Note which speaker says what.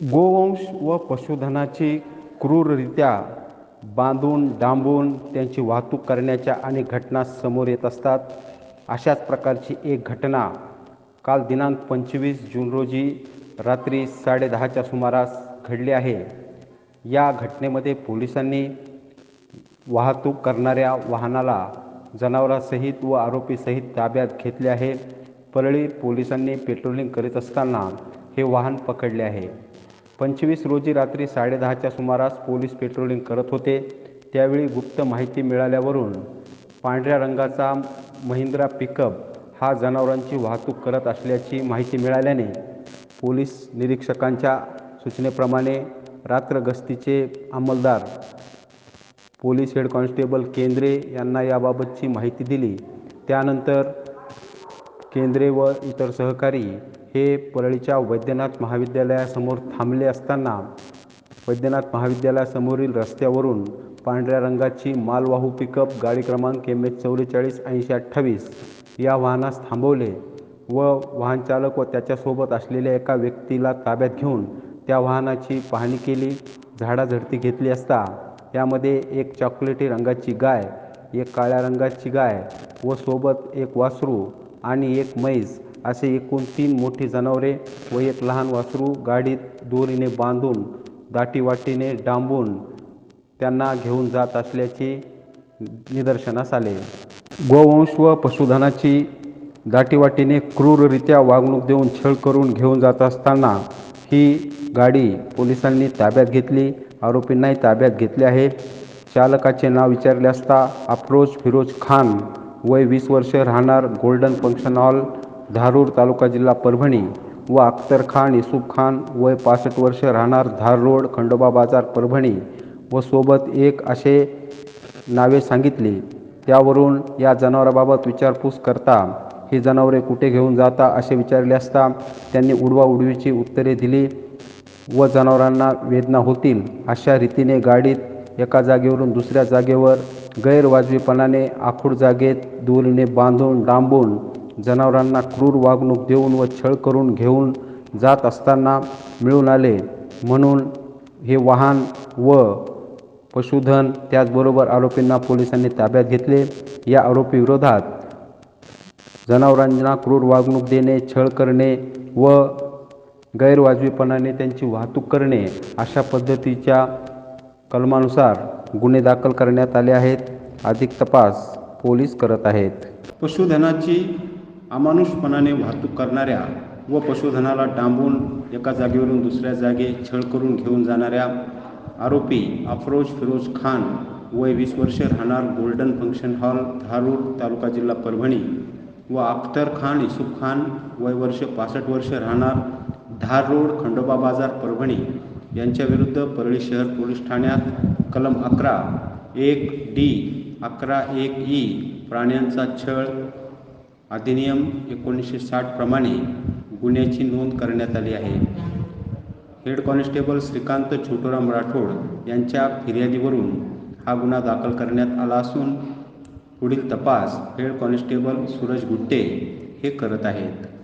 Speaker 1: गोवंश व पशुधनाची क्रूररित्या बांधून डांबून त्यांची वाहतूक करण्याच्या अनेक घटना समोर येत असतात. अशाच प्रकारची एक घटना काल दिनांक पंचवीस जून रोजी रात्री साडेदहाच्या सुमारास घडली आहे. या घटनेमध्ये पोलिसांनी वाहतूक करणाऱ्या वाहनाला जनावरांसहित व आरोपीसहित ताब्यात घेतले आहे. परळी पोलिसांनी पेट्रोलिंग करीत असताना हे वाहन पकडले आहे. पंचवीस रोजी रात्री साडेदहाच्या सुमारास पोलीस पेट्रोलिंग करत होते. त्यावेळी गुप्त माहिती मिळाल्यावरून पांढऱ्या रंगाचा महिंद्रा पिकअप हा जनावरांची वाहतूक करत असल्याची माहिती मिळाल्याने पोलीस निरीक्षकांच्या सूचनेप्रमाणे रात्र गस्तीचे अंमलदार पोलीस हेड कॉन्स्टेबल केंद्रे यांना याबाबतची माहिती दिली. त्यानंतर केंद्रे व इतर सहकारी हे परळीच्या वैद्यनाथ महाविद्यालयासमोर थांबले असताना वैद्यनाथ महाविद्यालयासमोरील रस्त्यावरून पांढऱ्या रंगाची मालवाहू पिकअप गाडी क्रमांक एम एच चौवेचाळीस ऐंशी अठ्ठावीस या वाहनास थांबवले व वाहनचालक व त्याच्यासोबत असलेल्या एका व्यक्तीला ताब्यात घेऊन त्या वाहनाची पाहणी केली झाडाझडती घेतली असता यामध्ये एक चॉकलेटी रंगाची गाय एक काळ्या रंगाची गाय व सोबत एक वासरू आणि एक म्हैस असे एकूण तीन मोठी जनावरे व एक लहान वासरू गाडीत दोरीने बांधून दाटीवाटीने डांबून त्यांना घेऊन जात असल्याचे निदर्शनास आले. गोवंश व पशुधनाची दाटीवाटीने क्रूररित्या वागणूक देऊन छळ करून घेऊन जात असताना ही गाडी पोलिसांनी ताब्यात घेतली. आरोपींनाही ताब्यात घेतले आहे. चालकाचे नाव विचारले असता अफरोज फिरोज खान वय वीस वर्ष राहणार golden function hall Dharur taluka जिल्हा परभणी व अख्तर खान युसुफ खान वय पासष्ट वर्ष राहणार धार रोड खंडोबा बाजार परभणी व सोबत एक असे नावे सांगितली. त्यावरून या जनावराबाबत विचारपूस करता ही जनावरे कुठे घेऊन जाता? असे विचारले असता त्यांनी उडवाउडवीची उत्तरे दिली. व जनावरांना वेदना होतील. अशा रीतीने गाडीत एका जागेवरून दुसऱ्या जागेवर गैरवाजवीपणाने आखूड जागेत दोरीने बांधून डांबून जनावरांना क्रूर वागणूक देऊन व छळ करून घेऊन जात असताना मिळून आले. म्हणून हे वाहन व पशुधन त्याचबरोबर आरोपींना पोलिसांनी ताब्यात घेतले. या आरोपीविरोधात जनावरांना क्रूर वागणूक देणे छळ करणे व गैरवाजवीपणाने त्यांची वाहतूक करणे अशा पद्धतीच्या कलमानुसार गुन्हे दाखल करण्यात आले आहेत. अधिक तपास पोलीस करत आहेत. पशुधनाची अमानुषपणाने वाहतूक करणाऱ्या व पशुधनाला डांबून एका जागेवरून दुसऱ्या जागे छळ करून घेऊन जाणाऱ्या आरोपी अफरोज फिरोज खान वय वीस वर्ष राहणार golden function hall Dharur taluka जिल्हा परभणी व अख्तर खान युसुफ खान वय वर्ष पासष्ट वर्ष राहणार धार रोड खंडोबा बाजार परभणी यांच्याविरुद्ध परळी शहर पोलीस ठाण्यात कलम अकरा एक डी अकरा एक ई प्राण्यांचा छळ अधिनियम एकोणीसशे साठप्रमाणे गुन्ह्याची नोंद करण्यात आली आहे. हेड कॉन्स्टेबल श्रीकांत छोटूराम राठोड यांच्या फिर्यादीवरून हा गुन्हा दाखल करण्यात आला असून पुढील तपास हेड कॉन्स्टेबल सूरज गुट्टे हे करत आहेत.